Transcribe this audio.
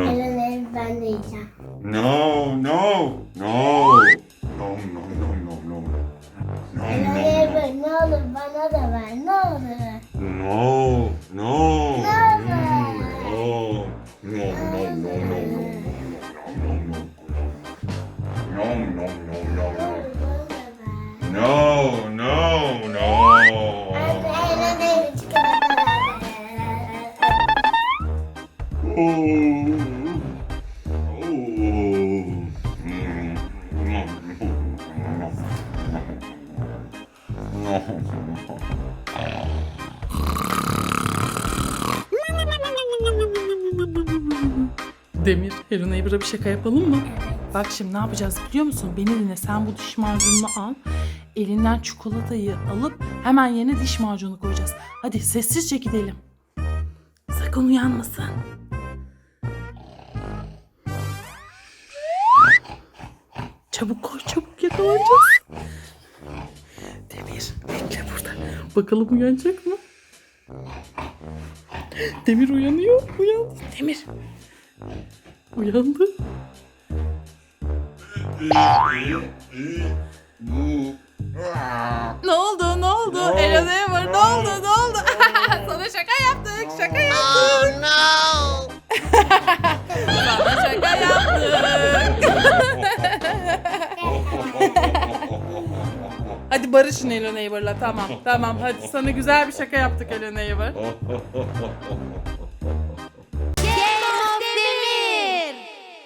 Ellerim ben de yiyeceğim. No, no, no. No, no, no, no, no. Ellerim ne olur bana da ver, ne olur. No. Demir, Hello Neighbor'a bir şaka yapalım mı? Bak şimdi ne yapacağız biliyor musun? Beni dinle sen bu diş macununu al. Elinden çikolatayı alıp hemen yerine diş macunu koyacağız. Hadi sessizce gidelim. Sakın uyanmasın. Çabuk koy çabuk yakalanacağız. Demir bekle burada. Bakalım uyanacak mı? Demir uyanıyor. Uyandı. Demir. Uyandı. Ne oldu? Ne oldu? No, Hello Neighbor ne no. oldu? Ne oldu? Sana şaka yaptık. Şaka yaptık. Sana Hadi barışın Hello Neighbor'la tamam. Tamam hadi sana güzel bir şaka yaptık Hello Neighbor.